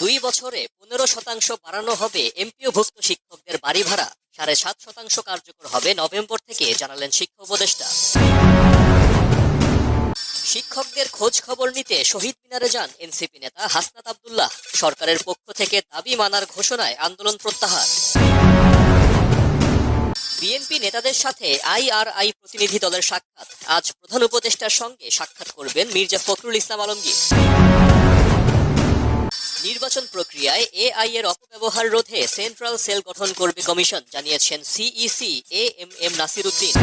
দুই বছরে পনেরো শতাংশ বাড়ানো হবে এমপিও এমপিওভুক্ত শিক্ষকদের বাড়ি ভাড়া। সাড়ে সাত শতাংশ কার্যকর হবে নভেম্বর থেকে, জানালেন শিক্ষা উপদেষ্টা। শিক্ষকদের খোঁজ খবর নিতে শহীদ মিনারে যান এনসিপি নেতা হাসনাত আবদুল্লাহ। সরকারের পক্ষ থেকে দাবি মানার ঘোষণায় আন্দোলন প্রত্যাহার। বিএনপি নেতাদের সাথে আইআরআই প্রতিনিধি দলের সাক্ষাৎ। আজ প্রধান উপদেষ্টার সঙ্গে সাক্ষাৎ করবেন মির্জা ফখরুল ইসলাম আলমগীর। নির্বাচন প্রক্রিয়ায় এআই এর অপব্যবহার রোধে সেন্ট্রাল সেল গঠন করবে কমিশন, জানিয়েছেন CEC A M M Nasir Uddin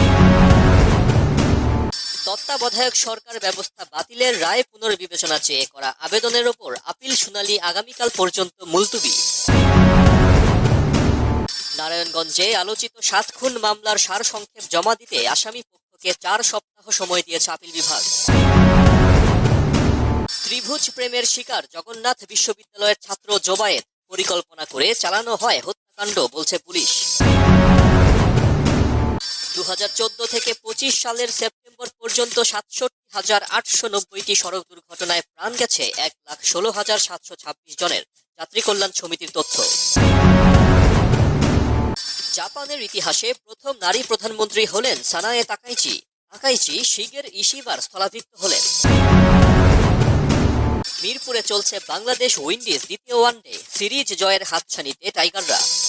তত্ত্বাবধায়ক সরকার ব্যবস্থা বাতিলের রায় পুনর্বিবেচনা চেয়ে করা আবেদনের ওপর আপিল শুনানি আগামীকাল পর্যন্ত মুলতুবি। নারায়ণগঞ্জে আলোচিত সাত খুন মামলার সারসংক্ষেপ জমা দিতে আসামি পক্ষকে চার সপ্তাহ সময় দিয়েছে আপিল বিভাগ। ত্রিভুজ প্রেমের শিকার জগন্নাথ বিশ্ববিদ্যালয়ের ছাত্র জোবায়েত পরিকল্পনা করে চালানো হয় হত্যাকাণ্ড, বলছে পুলিশ। দু হাজার চোদ্দ থেকে পঁচিশ সালের সেপ্টেম্বর পর্যন্ত সাতষট্টি হাজার আটশো নব্বইটি সড়ক দুর্ঘটনায় প্রাণ গেছে এক লাখ ষোলো হাজার সাতশো ছাব্বিশ জনের যাত্রী কল্যাণ সমিতির তথ্য। জাপানের ইতিহাসে প্রথম নারী প্রধানমন্ত্রী হলেন সানায়ে তাকাইচি। তাকাইচি শিগের ইশিবার স্থলাভিষিক্ত হলেন। মিরপুরে চলছে বাংলাদেশ উইন্ডিজ দ্বিতীয় ওয়ানডে সিরিজ জয়ের হাতছানিতে টাইগাররা।